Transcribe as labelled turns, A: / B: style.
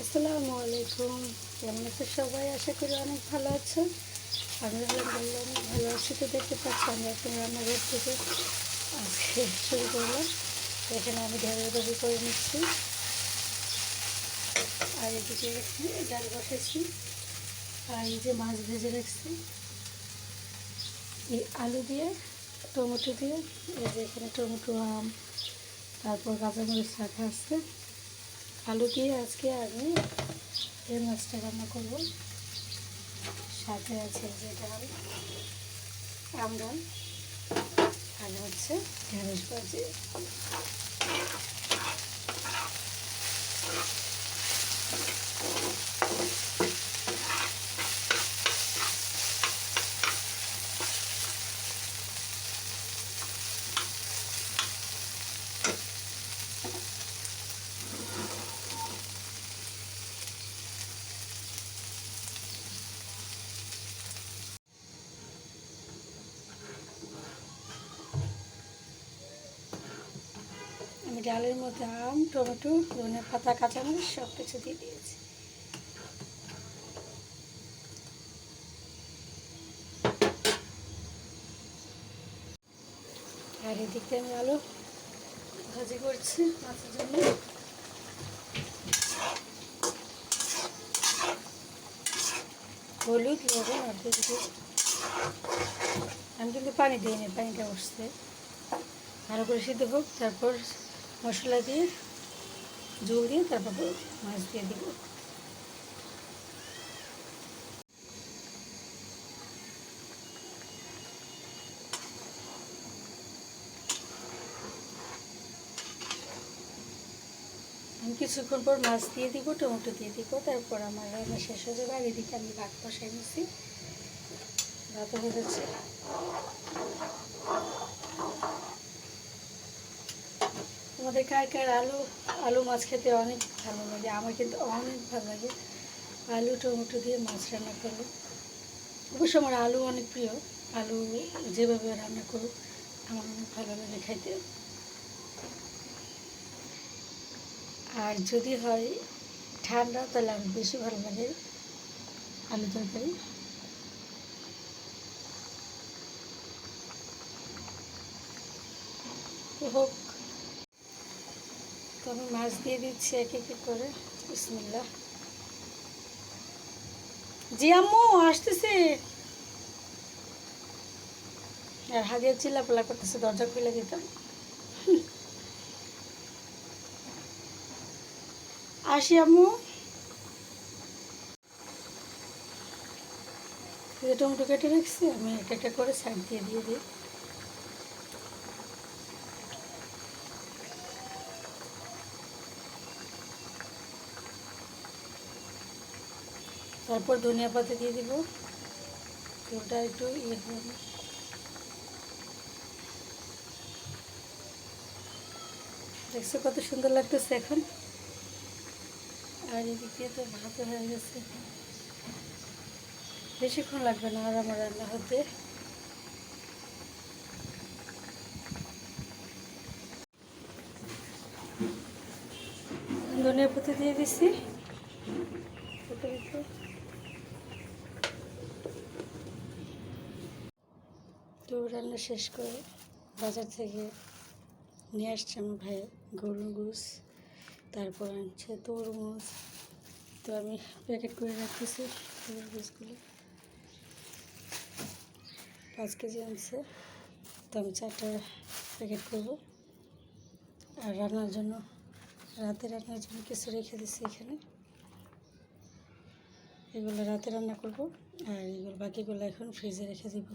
A: আসসালামু আলাইকুম। কেমন আছে সবাই? আশা করি অনেক ভালো আছো। আমি আলহামদুলিল্লাহ অনেক ভালো আছি তো দেখতে পাচ্ছি আমি এখন রান্নাঘর থেকে আজকে শুরু করলাম। এখানে আমি ভাজি করে নিচ্ছি। আর এদিকে ডাল বসেছি। আর এই যে মাছ ভেজে রাখছি। এই আলু দিয়ে, টমেটো দিয়ে, এই যে এখানে টমেটো আম, তারপর কাঁচামরিচ রাখা আছে। আলু দিয়ে আজকে আমি এই মাছটা রান্না করব। সাথে আছে যে ডাল আমডাল আর হচ্ছে ঢেঁড়স ভাজি। ডালের মধ্যে আম, টমেটো, ধনে পাতা, কাঁচামরিচ সব কিছু দিয়ে দিয়েছি। আর এদিকে আমি আলু ভাজি করছি মাছের জন্য। হলুদ, লবণ আর দিয়ে। আমি কিন্তু পানি দিই দিইনি, পানিটা বসছে। ভালো করে সিদ্ধ হোক, তারপর মশলা দিয়ে, জল দিয়ে তারপর মাছ দিয়ে দিব। কিছুক্ষণ পর মাছ দিয়ে দিব, টমেটো দিয়ে দিব, তারপর আমার রান্না শেষ হয়ে যাবে। আর এদিকে আমি ভাত বসাই নিছি। ভাত হয়ে যাচ্ছে। আমাদের কার কার আলু আলু মাছ খেতে অনেক ভালো লাগে? আমার কিন্তু অনেক ভালো লাগে। আলু টমেটো দিয়ে মাছ রান্না করলে অবশ্য আমার আলু অনেক প্রিয়। আলু যেভাবে রান্না করুক, আমার অনেক ভালো লাগে খাইতে। আর যদি হয় ঠান্ডা, তাহলে আমার বেশি ভালো লাগে আলু তরকারি। হোক তো আমি মাছ দিয়ে দিচ্ছি এক এক করে। বিসমিল্লা জি আম্মু, আসতেছে। আর হাদিয়া চিল্লাপাল্লা করতেছে, দরজা খুলে দিতাম। আসি আম্মু। টমেটো কেটে রাখছি, আমি এক একটা করে সাইড দিয়ে দিয়ে দিই। তারপর ধনিয়া পাতা দিয়ে দিব। ওটা একটু ইয়ে হবে দেখছ কত সুন্দর লাগতেছে এখন? আর এদিকে তো ভাত হয়ে গেছে। বেশিক্ষণ লাগবে না আর আমার রান্না হতে। ধনিয়া পাতা দিয়ে দিছি পাতা দিতে। তো রান্না শেষ করে বাজার থেকে নিয়ে আসছে আমার ভাই গরুর গুস তারপর আনছে তরমুজ। তো আমি প্যাকেট করে রাখতেছি তরমুজগুলো পাঁচ কেজি আনছে, তো আমি চারটা প্যাকেট করব। আর রান্নার জন্য, রাতে রান্নার জন্য কিছু রেখে দিচ্ছি এখানে। এগুলো রাতে রান্না করব, আর এগুলো বাকিগুলো এখন ফ্রিজে রেখে দিব।